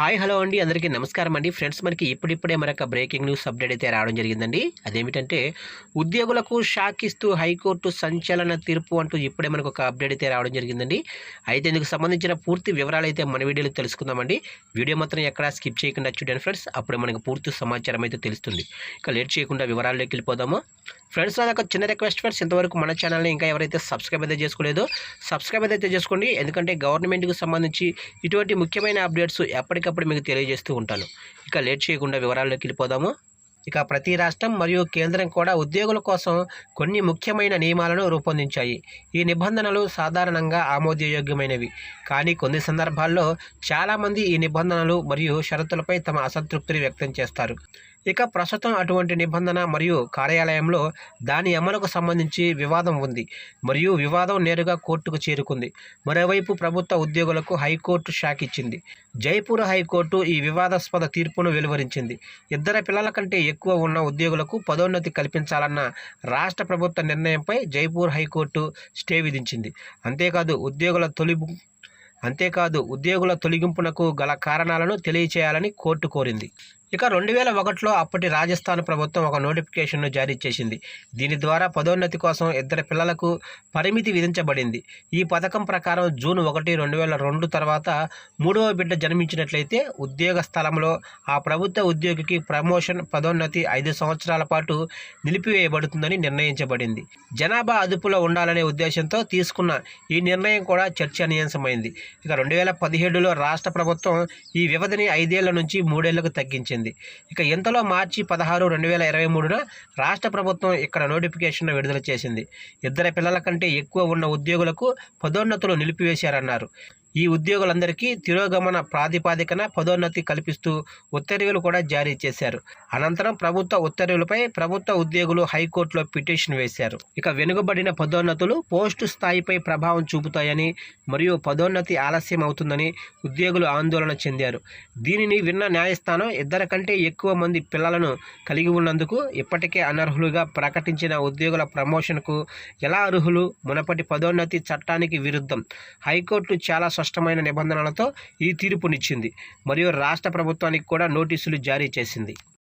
Hi hello అండి. అందరికీ నమస్కారం అండి. ఫ్రెండ్స్ మనకి ఇప్పుడిప్పుడే మరొక బ్రేకింగ్ న్యూస్ అప్డేట్ అయితే రావడం జరిగిందండి. అదేమిటంటే ఉద్యోగులకు షాక్ ఇస్తూ హైకోర్టు సంచలన తీర్పు అంటూ ఇప్పుడే మనకు ఒక అప్డేట్ అయితే రావడం జరిగిందండి. అయితే ఇందుకు సంబంధించిన పూర్తి వివరాలు అయితే మన వీడియోలో తెలుసుకుందామండి. వీడియో మాత్రం ఎక్కడ స్కిప్ చేయకుండా చూడండి ఫ్రెండ్స్. అప్పుడే మనకు పూర్తి సమాచారం అయితే తెలుస్తుంది. ఇక లేట్ చేయకుండా వివరాల్లోకి వెళ్ళిపోదాము. ఫ్రెండ్స్ నాది చిన్న రిక్వెస్ట్ ఫ్రెండ్స్ ఇంతవరకు మన ఛానల్ని ఇంకా ఎవరైతే సబ్స్క్రైబ్ అయితే చేసుకోలేదో సబ్స్క్రైబ్ అయితే చేసుకోండి. ఎందుకంటే గవర్నమెంట్కి సంబంధించి ఇటువంటి ముఖ్యమైన అప్డేట్స్ ఎప్పటికప్పుడు మీకు తెలియజేస్తూ ఉంటాను. ఇక లేట్ చేయకుండా వివరాల్లోకి వెళ్ళిపోదాము. ఇక ప్రతి రాష్ట్రం మరియు కేంద్రం కూడా ఉద్యోగుల కోసం కొన్ని ముఖ్యమైన నియమాలను రూపొందించాయి. ఈ నిబంధనలు సాధారణంగా ఆమోదయోగ్యమైనవి. కానీ కొన్ని సందర్భాల్లో చాలామంది ఈ నిబంధనలు మరియు షరతులపై తమ అసంతృప్తిని వ్యక్తం చేస్తారు. ఇక ప్రస్తుతం అటువంటి నిబంధన మరియు కార్యాలయంలో దాని అమలుకు సంబంధించి వివాదం ఉంది మరియు వివాదం నేరుగా కోర్టుకు చేరుకుంది. మరోవైపు ప్రభుత్వ ఉద్యోగులకు హైకోర్టు షాక్ ఇచ్చింది. జైపూర్ హైకోర్టు ఈ వివాదాస్పద తీర్పును వెలువరించింది. ఇద్దరు పిల్లల కంటే ఎక్కువ ఉన్న ఉద్యోగులకు పదోన్నతి కల్పించాలన్న రాష్ట్ర ప్రభుత్వ నిర్ణయంపై జైపూర్ హైకోర్టు స్టే విధించింది. అంతేకాదు ఉద్యోగుల తొలి అంతేకాదు ఉద్యోగుల తొలగింపునకు గల కారణాలను తెలియచేయాలని కోర్టు కోరింది. ఇక రెండు వేల ఒకటిలో అప్పటి రాజస్థాన్ ప్రభుత్వం ఒక నోటిఫికేషన్ను జారీ చేసింది. దీని ద్వారా పదోన్నతి కోసం ఇద్దరు పిల్లలకు పరిమితి విధించబడింది. ఈ పథకం ప్రకారం జూన్ ఒకటి రెండు వేల రెండు తర్వాత మూడవ బిడ్డ జన్మించినట్లయితే ఉద్యోగ స్థలంలో ఆ ప్రభుత్వ ఉద్యోగికి ప్రమోషన్ పదోన్నతి ఐదు సంవత్సరాల పాటు నిలిపివేయబడుతుందని నిర్ణయించబడింది. జనాభా అదుపులో ఉండాలనే ఉద్దేశంతో తీసుకున్న ఈ నిర్ణయం కూడా చర్చనీయాంశమైంది. ఇక రెండు వేల పదిహేడులో రాష్ట్ర ప్రభుత్వం ఈ వ్యవధిని ఐదేళ్ళ నుంచి మూడేళ్ళకు తగ్గించింది. ఇక ఇంతలో మార్చి పదహారు రెండు వేల ఇరవై మూడున రాష్ట్ర ప్రభుత్వం ఇక్కడ నోటిఫికేషన్ విడుదల చేసింది. ఇద్దరు పిల్లల కంటే ఎక్కువ ఉన్న ఉద్యోగులకు పదోన్నతులు నిలిపివేశారన్నారు. ఈ ఉద్యోగులందరికీ తిరోగమన ప్రాతిపాదికన పదోన్నతి కల్పిస్తూ ఉత్తర్వులు కూడా జారీ చేశారు. అనంతరం ప్రభుత్వ ఉత్తర్వులపై ప్రభుత్వ ఉద్యోగులు హైకోర్టులో పిటిషన్ వేశారు. ఇక వెనుకబడిన పదోన్నతులు పోస్టు స్థాయిపై ప్రభావం చూపుతాయని మరియు పదోన్నతి ఆలస్యం అవుతుందని ఉద్యోగులు ఆందోళన చెందారు. దీనిని విన్న న్యాయస్థానం ఇద్దరు కంటే ఎక్కువ మంది పిల్లలను కలిగి ఉన్నందుకు ఇప్పటికే అనర్హులుగా ప్రకటించిన ఉద్యోగుల ప్రమోషన్కు ఎలా అర్హులు? మునపటి పదోన్నతి చట్టానికి విరుద్ధం. హైకోర్టు చాలా స్పష్టమైన నిబంధనలతో ఈ తీర్పునిచ్చింది. మరియు రాష్ట్ర ప్రభుత్వానికి కూడా నోటీసులు జారీ చేసింది.